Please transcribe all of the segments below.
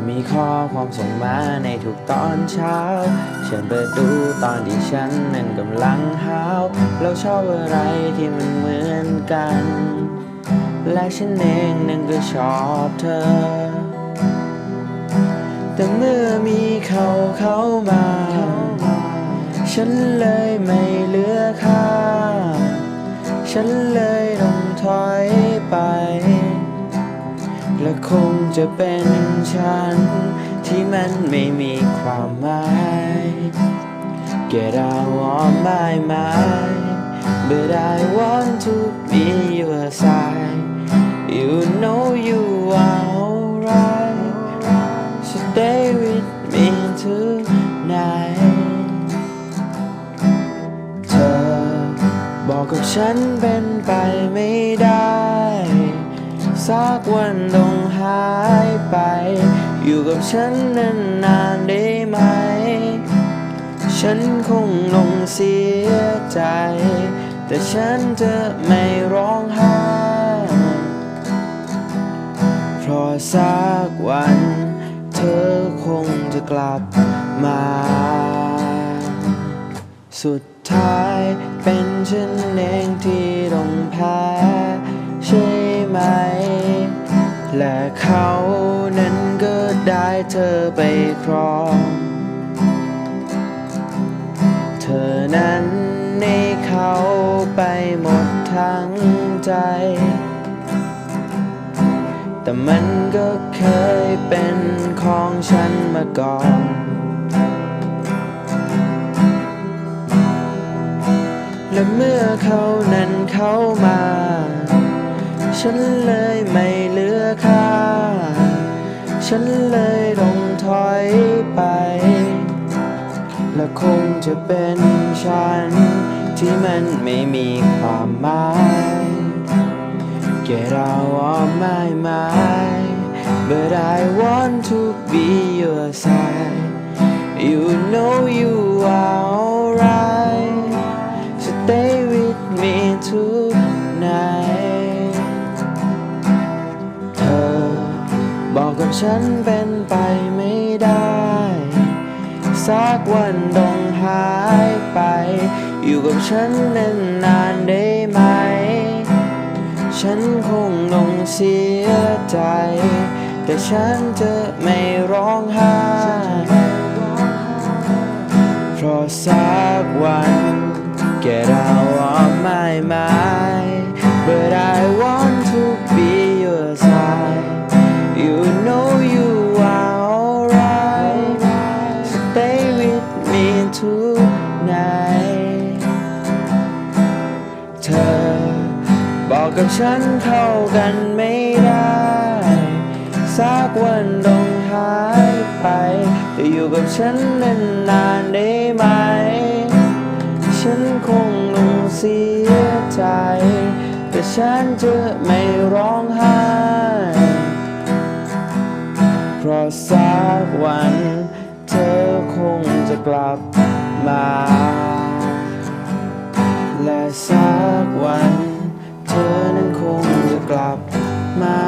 ยมีข้อความส่งมาในทุกตอนเช้า ฉันเปิดดูตอนที่ฉันนั้นกำลังหาวแล้วชอบอะไรที่มันเหมือนกัน และฉันเองนั้นก็ชอบเธอ แต่เมื่อมีเขาเข้ามา ฉันเลยไม่เหลือค่า ฉันเลยต้องถอยไป และคงจะเป็นฉัน ที่มันไม่มีความหมาย Get out on my mind But I want to be your side You know you are alright So stay with me tonight เธอบอกกับฉันเป็นไปไม่ได้ สักวันต้อง ไป อยู่กับฉันนานๆได้ไหม ฉันคงลงเสียใจ แต่ฉันจะไม่ร้องไห้เพราะสักวัน เธอคงจะกลับมา สุดท้ายเป็นฉันเองที่ต้องแพ้ใช่ไหม และเขา เธอไปครอง เธอนั้นในเขาไปหมดทั้งใจ แต่มันก็เคยเป็นของฉันมาก่อนและเมื่อเขานั้นเข้ามา ฉันเลยไม่เหลือค่า ฉันเลยต้องถอยไป และคงจะเป็นฉัน ที่มันไม่มีความหมาย Get out of my mind But I want to be your side You know you กับฉันเป็นไปไม่ได้ สักวันต้องหายไป อยู่กับฉันนานๆได้ไหม ฉันคงลงเสียใจ แต่ฉันจะไม่ร้องไห้ เพราะสักวัน Get out of my mind กับฉันเข้ากันไม่ได้สักวันต้องหายไปจะอยู่กับฉันนานๆได้ไหม ฉันคงต้องเสียใจ แต่ฉันจะไม่ร้องไห้ เพราะสักวันเธอคงจะกลับมา และสักวัน กลับมา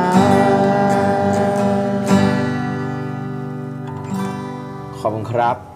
ขอบคุณครับ